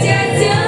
сердяться.